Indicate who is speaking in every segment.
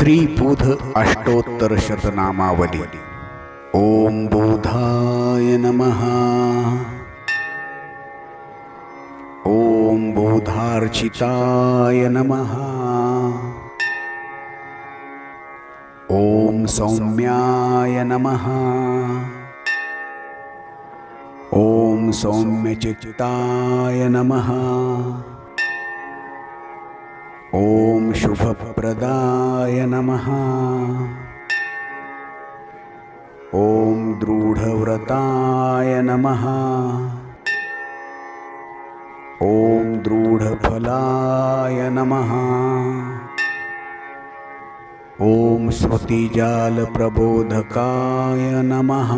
Speaker 1: स्त्रीबुध अष्टोत्तरशतनामावली ॐ बोधाय नमः। ॐ बोधार्चिताय नमः। ॐ सौम्याय नमः। ॐ सौम्यचित्ताय नमः ॐ शुभप्रदाय नमः। ॐ दृढव्रताय नमः। ॐ दृढफलाय नमः। ॐ श्रुतिजालप्रबोधकाय नमः।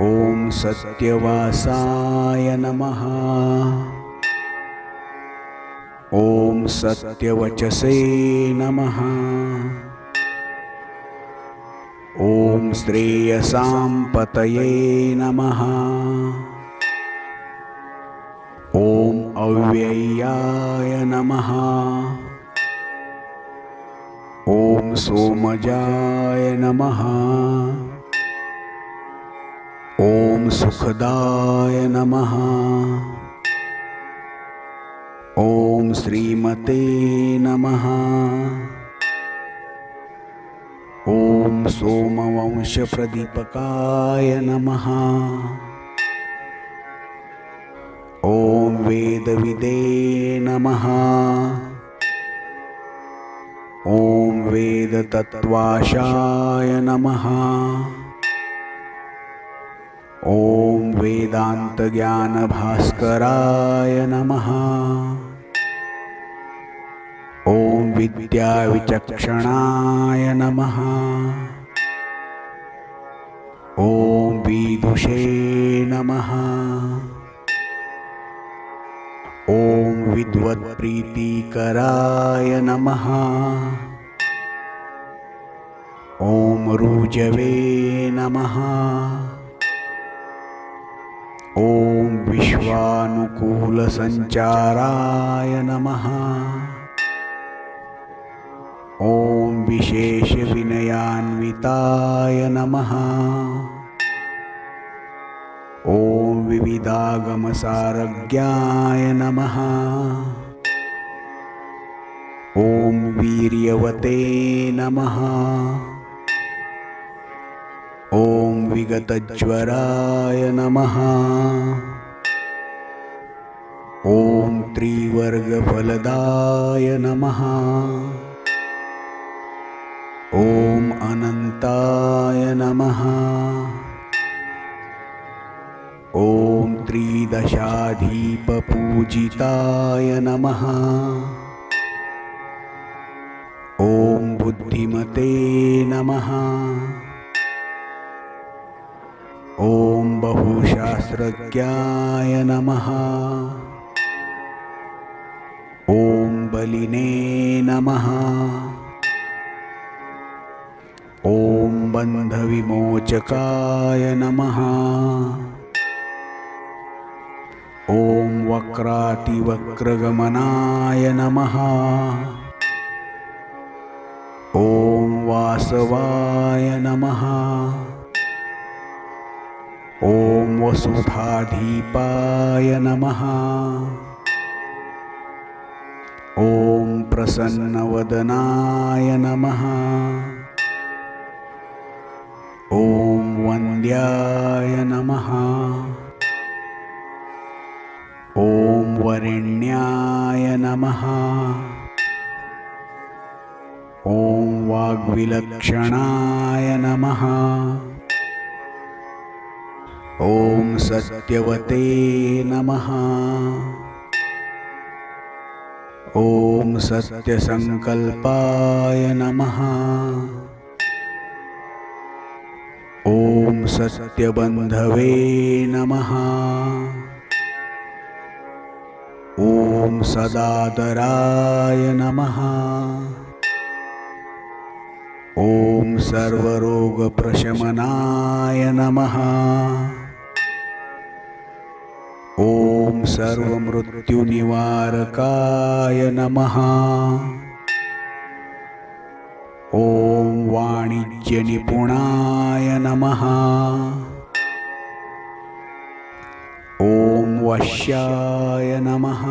Speaker 1: ॐ सत्यवासाय नमः ॐ सत्यवचसे नमः। ॐ श्रेयसां पतये नमः। ॐ अव्यय्याय नमः। ॐ सोमजाय नमः। ॐ सुखदाय नमः। ॐ श्रीमते नमः। ॐ सोमवंशप्रदीपकाय नमः। ॐ वेदविदे नमः। ॐ वेदतत्त्वाशाय नमः। ॐ वेदान्तज्ञानभास्कराय नमः। ॐ विद्याविचक्षणाय नमः। ॐ विदुषे नमः। ॐ विद्वत्प्रीतिकराय नमः। ॐ रुजवे नमः। ॐ विश्वानुकूलसञ्चाराय नमः। विशेषविनयान्विताय नमः। ॐ विविधागमसारज्ञाय नमः। ॐ वीर्यवते नमः। ॐ विगतज्वराय नमः। ॐ त्रिवर्गफलदाय नमः अनन्ताय नमः। ॐ त्रिदशाधीपपूजिताय नमः। ॐ बुद्धिमते नमः। ॐ बहुशास्त्रज्ञाय नमः। ॐ बलिने नमः बन्धविमोचकाय नमः। ॐ वक्रातिवक्रगमनाय नमः। ॐ वासवाय नमः। ॐ वसुधाधीपाय नमः। ॐ प्रसन्नवदनाय नमः वन्द्याय नमः। ॐ वरेण्याय नमः। ॐ वाग्विलक्षणाय नमः। ॐ सत्यवते नमः। ॐ सत्यसङ्कल्पाय नमः ॐ सत्यबन्धवे नमः। ॐ सदादराय नमः। ॐ सर्वरोगप्रशमनाय नमः। ॐ सर्वमृत्युनिवारकाय नमः वाणिज्यनिपुणाय नमः। ॐ वश्याय नमः।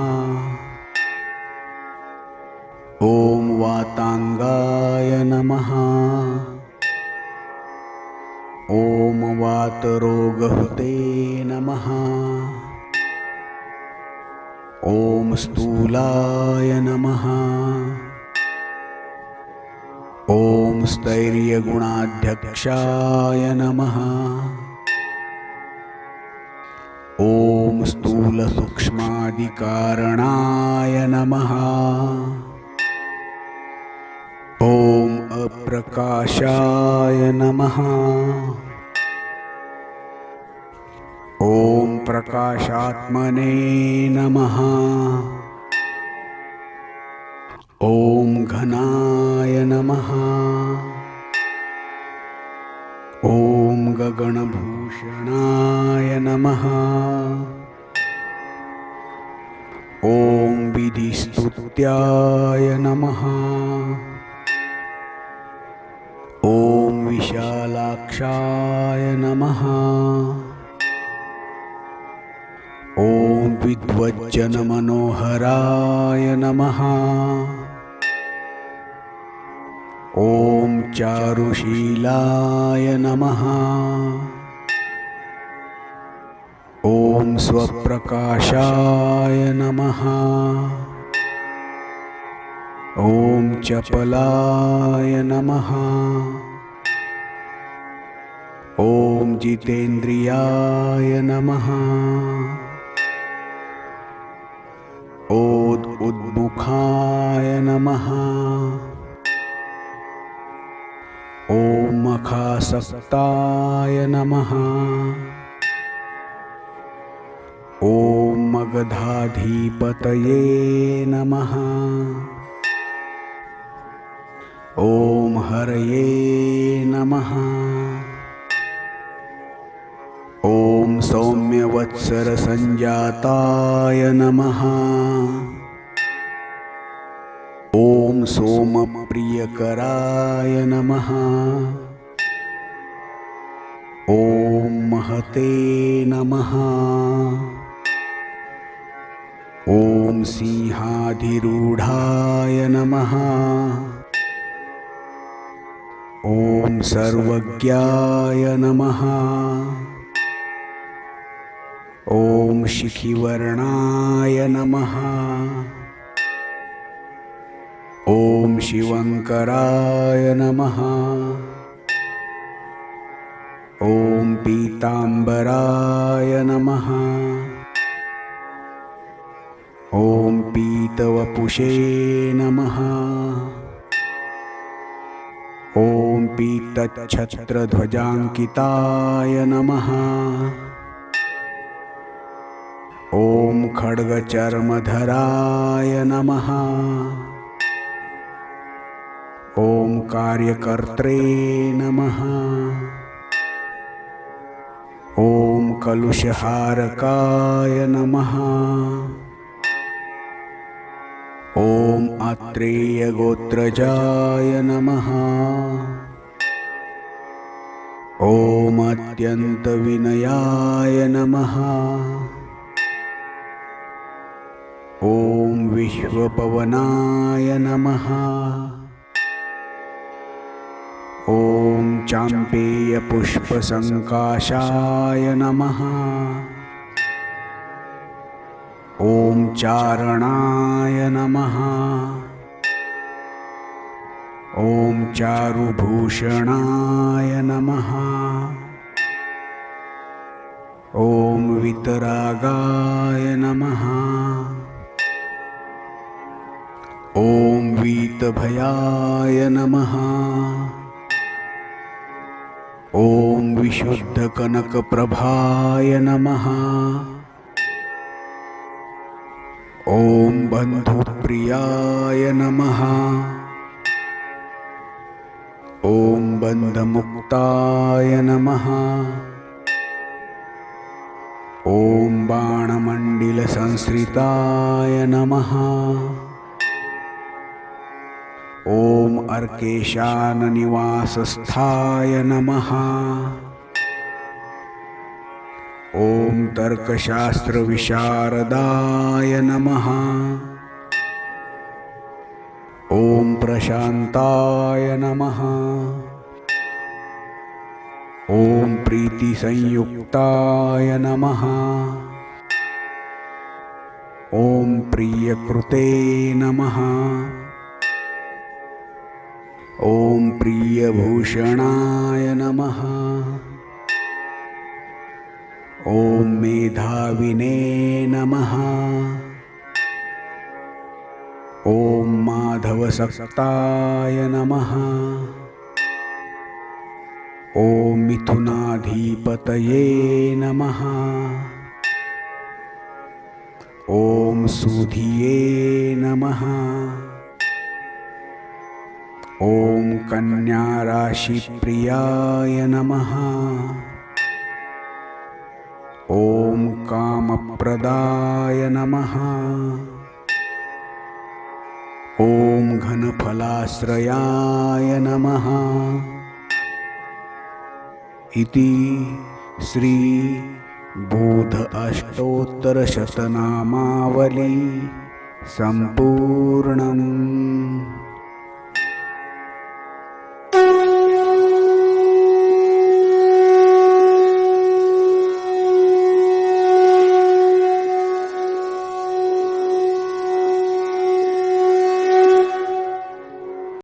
Speaker 1: ॐ वाताङ्गाय नमः। ॐ वातरोगहुते नमः। ॐ स्थूलाय नमः। स्थैर्यगुणाध्यक्षाय नमः। ॐ स्थूलसूक्ष्मादिकारणाय नमः। ॐ अप्रकाशाय नमः। ॐ प्रकाशात्मने नमः। ॐ घनाय नमः। ॐ गगनभूषणाय नमः ॐ विधिस्तुत्याय नमः ॐ विशालाक्षाय नमः ॐ विद्वज्जनमनोहराय नमः ॐ चारुशीलाय नमः। ॐ स्वप्रकाशाय नमः। ॐ चपलाय नमः। ॐ जितेन्द्रियाय नमः। ओद् उद्मुखाय नमः मखासक्ताय नमः। ॐ मगधाधिपतये नमः। ॐ हरये नमः। ॐ सौम्यवत्सरसञ्जाताय नमः। ॐ सोमप्रियकराय नमः। ॐ महते नमः। ॐ सिंहाधिरूढाय नमः। ॐ सर्वज्ञाय नमः। ॐ शिखिवर्णाय नमः। ॐ शिवङ्कराय नमः ॐ पीताम्बराय नमः। ॐ पीतवपुषे नमः। ॐ पीतच्छत्रध्वजाङ्किताय नमः। ॐ खड्गचर्मधराय नमः। ॐ कार्यकर्त्रे नमः कलुषहारकाय नमः। ॐ आत्रेयगोत्रजाय नमः। ॐ अत्यन्तविनयाय नमः। ॐ विश्वपवनाय नमः। चाम्पेयपुष्पसङ्काशाय नमः। ॐ चारणाय नमः। ॐ चारुभूषणाय नमः। ॐ वितरागाय नमः। ॐ वीतभयाय नमः ॐ विशुद्धकनकप्रभाय नमः। ॐ बन्धुप्रियाय नमः। ॐ बन्धमुक्ताय नमः। ॐ बाणमण्डिलसंश्रिताय नमः ॐ अर्केशाननिवासस्थाय नमः। ॐ तर्कशास्त्रविशारदाय नमः। ॐ प्रशान्ताय नमः। ॐ प्रीतिसंयुक्ताय नमः। ॐ प्रियकृते नमः ॐ प्रियभूषणाय नमः। ॐ मेधाविने नमः। ॐ माधवसक्ताय नमः। ॐ मिथुनाधिपतये नमः। ॐ सुधिये नमः। ॐ कन्याराशिप्रियाय नमः। ॐ कामप्रदाय नमः। ॐ घनफलाश्रयाय नमः। इति श्रीबोध अष्टोत्तरशतनामावली सम्पूर्णम्